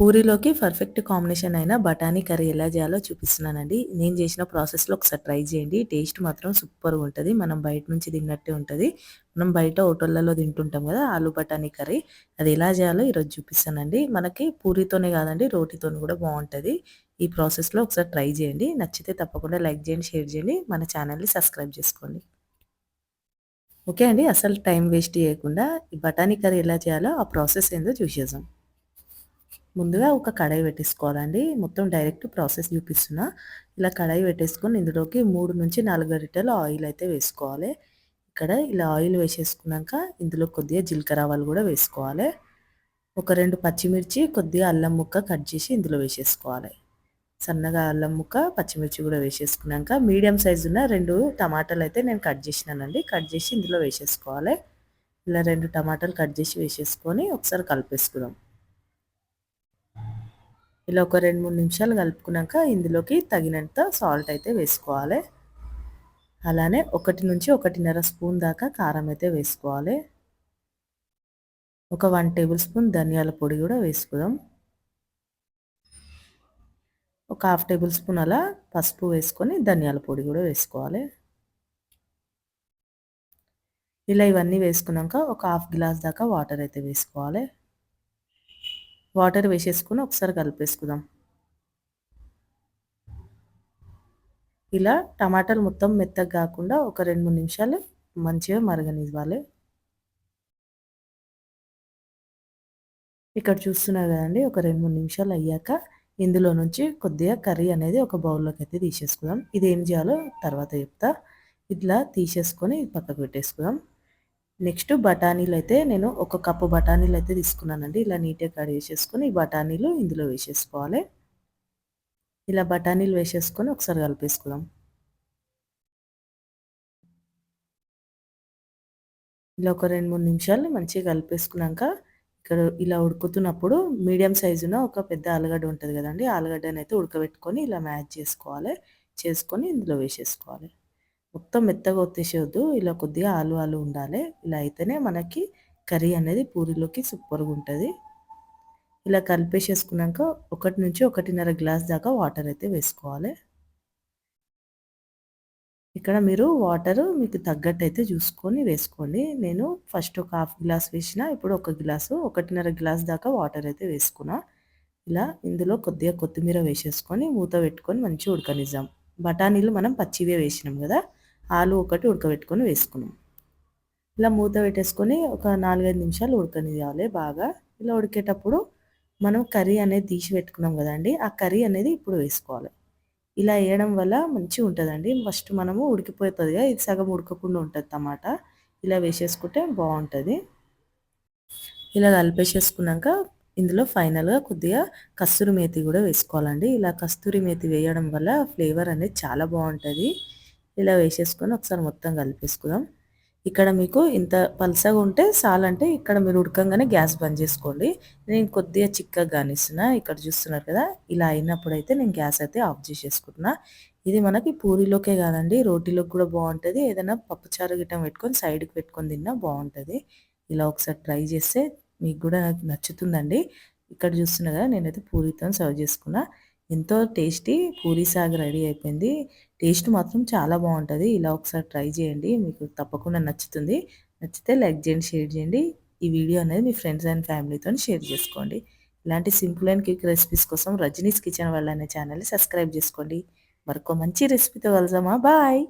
పూరీలోకి perfect combination అయిన బఠానీ curry ఎలా చేయాలో చూపిస్తున్నానండి. నేను చేసిన ప్రాసెస్లో ఒకసారి ట్రై చేయండి. టేస్ట్ మాత్రం సూపర్గా ఉంటుంది. మనం బయట నుంచి తిన్నట్టే ఉంటుంది. మనం బయట హోటళ్ళలో తింటుంటాం కదా ఆలు బఠానీ కర్రీ. అది ఎలా చేయాలో ఈరోజు చూపిస్తానండి. మనకి పూరితోనే కాదండి రోటీతోనే కూడా బాగుంటుంది. ఈ ప్రాసెస్లో ఒకసారి ట్రై చేయండి. నచ్చితే తప్పకుండా లైక్ చేయండి షేర్ చేయండి. మన ఛానల్ని సబ్స్క్రైబ్ చేసుకోండి. ఓకే అండి. అసలు టైం వేస్ట్ చేయకుండా ఈ బఠానీ కర్రీ ఎలా చేయాలో ఆ ప్రాసెస్ ఏందో చూసేద్దాం. ముందుగా ఒక కడాయి పెట్టేసుకోవాలండి. మొత్తం డైరెక్ట్ ప్రాసెస్ చూపిస్తున్నా. ఇలా కడాయి పెట్టేసుకొని ఇందులోకి మూడు నుంచి నాలుగు గరిటెలు ఆయిల్ అయితే వేసుకోవాలి. ఇక్కడ ఇలా ఆయిల్ వేసేసుకున్నాక ఇందులో కొద్దిగా జీలకర్ర ఆవాలు కూడా వేసుకోవాలి. ఒక రెండు పచ్చిమిర్చి కొద్దిగా అల్లం ముక్క కట్ చేసి ఇందులో వేసేసుకోవాలి. సన్నగా అల్లం ముక్క పచ్చిమిర్చి కూడా వేసేసుకున్నాక మీడియం సైజు ఉన్న రెండు టమాటాలు అయితే నేను కట్ చేసినానండి. కట్ చేసి ఇందులో వేసేసుకోవాలి. ఇలా రెండు టమాటాలు కట్ చేసి వేసేసుకొని ఒకసారి కలిపేసుకుందాం. ఇలా ఒక రెండు మూడు నిమిషాలు కలుపుకున్నాక ఇందులోకి తగినంత సాల్ట్ అయితే వేసుకోవాలి. అలానే ఒకటి నుంచి ఒకటిన్నర స్పూన్ దాకా కారం అయితే వేసుకోవాలి. ఒక వన్ టేబుల్ స్పూన్ ధనియాల పొడి కూడా వేసుకుందాం. ఒక హాఫ్ టేబుల్ స్పూన్ అలా పసుపు వేసుకొని ధనియాల పొడి కూడా వేసుకోవాలి. ఇలా ఇవన్నీ వేసుకున్నాక ఒక హాఫ్ గ్లాస్ దాకా వాటర్ అయితే వేసుకోవాలి. వాటర్ వేసేసుకుని ఒకసారి కలిపేసుకుందాం. ఇలా టమాటాలు మొత్తం మెత్తగా కాకుండా ఒక రెండు మూడు నిమిషాలు మంచిగా మరగనివ్వాలి. ఇక్కడ చూస్తున్నారు కదండి ఒక రెండు మూడు నిమిషాలు అయ్యాక ఇందులో నుంచి కొద్దిగా కర్రీ అనేది ఒక బౌల్లోకి అయితే తీసేసుకుందాం. ఇది ఏం చేయాలో తర్వాత చెప్తా. ఇట్లా తీసేసుకొని పక్కకు పెట్టేసుకుందాం. నెక్స్ట్ బఠానీలు అయితే నేను ఒక కప్పు బఠానీలు అయితే తీసుకున్నానండి. ఇలా నీట్గా కట్ చేసేసుకొని బఠానీలు ఇందులో వేసేసుకోవాలి. ఇలా బఠానీలు వేసేసుకొని ఒకసారి కలిపేసుకుందాం. ఇలా ఒక రెండు మూడు నిమిషాలు మంచిగా కలిపేసుకున్నాక ఇక్కడ ఇలా ఉడుకుతున్నప్పుడు మీడియం సైజున ఒక పెద్ద ఆలుగడ్డ ఉంటుంది కదండి. ఆలుగడ్డని అయితే ఉడకబెట్టుకొని ఇలా మ్యాచ్ చేసుకోవాలి. చేసుకొని ఇందులో వేసేసుకోవాలి. మొత్తం మెత్తగా వచ్చేసేవద్దు ఇలా కొద్దిగా ఆలు ఆలు ఉండాలి. ఇలా అయితేనే మనకి కర్రీ అనేది పూరిలోకి సూపర్గా ఉంటుంది. ఇలా కలిపేసేసుకున్నాక ఒకటి నుంచి ఒకటిన్నర గ్లాస్ దాకా వాటర్ అయితే వేసుకోవాలి. ఇక్కడ మీరు వాటర్ మీకు తగ్గట్టు అయితే చూసుకొని వేసుకోండి. నేను ఫస్ట్ ఒక హాఫ్ గ్లాస్ వేసిన ఇప్పుడు ఒక గ్లాసు ఒకటిన్నర గ్లాస్ దాకా వాటర్ అయితే వేసుకున్నా. ఇలా ఇందులో కొద్దిగా కొత్తిమీర వేసేసుకొని మూత పెట్టుకొని మంచిగా ఉడకనిద్దాం. బఠానీలు మనం పచ్చివే వేసినాం కదా. ఆలు ఒకటి ఉడకబెట్టుకొని వేసుకున్నాం. ఇలా మూత పెట్టేసుకొని ఒక నాలుగైదు నిమిషాలు ఉడకనివ్వాలి బాగా. ఇలా ఉడికేటప్పుడు మనం కర్రీ అనేది తీసి పెట్టుకున్నాం కదండి ఆ కర్రీ అనేది ఇప్పుడు వేసుకోవాలి. ఇలా వేయడం వల్ల మంచిగా ఉంటుందండి. ఫస్ట్ మనము ఉడికిపోతుంది ఇది సగం ఉడకకుండా ఉంటుంది టమాటా. ఇలా వేసేసుకుంటే బాగుంటుంది. ఇలా కలిపేసేసుకున్నాక ఇందులో ఫైనల్గా కొద్దిగా కస్తూరి మేతి కూడా వేసుకోవాలండి. ఇలా కస్తూరి మేతి వేయడం వల్ల ఫ్లేవర్ అనేది చాలా బాగుంటుంది. ఇలా వేసేసుకొని ఒకసారి మొత్తం కలిపేసుకుందాం. ఇక్కడ మీకు ఇంత పలసగా ఉంటే చాలంటే ఇక్కడ మీరు ఉడకంగానే గ్యాస్ బంద్ చేసుకోండి. నేను కొద్దిగా చిక్కగా కానిస్తున్నా ఇక్కడ చూస్తున్నారు కదా ఇలా అయినప్పుడు అయితే నేను గ్యాస్ అయితే ఆఫ్ చేసేసుకుంటున్నా. ఇది మనకి పూరిలోకే కాదండి రోటీలోకి కూడా బాగుంటుంది. ఏదైనా పప్పుచారు గిట్టం పెట్టుకొని సైడ్కి పెట్టుకొని తిన్నా బాగుంటుంది. ఇలా ఒకసారి ట్రై చేస్తే మీకు కూడా నచ్చుతుందండి. ఇక్కడ చూస్తున్నా కదా నేనైతే పూరితో సర్వ్ చేసుకున్నా. ఎంతో టేస్టీ పూరీ సాగ్ రెడీ అయిపోయింది. టేస్ట్ మాత్రం చాలా బాగుంటుంది. ఇలా ఒకసారి ట్రై చేయండి. మీకు తప్పకుండా నచ్చుతుంది. నచ్చితే లైక్ చేయండి షేర్ చేయండి. ఈ వీడియో అనేది మీ ఫ్రెండ్స్ అండ్ ఫ్యామిలీతో షేర్ చేసుకోండి. ఇలాంటి సింపుల్ అండ్ క్విక్ రెసిపీస్ కోసం రజనీస్ కిచెన్ వాళ్ళ అనే ఛానల్ని సబ్స్క్రైబ్ చేసుకోండి. మరొక మంచి రెసిపీతో కలుసామా బాయ్!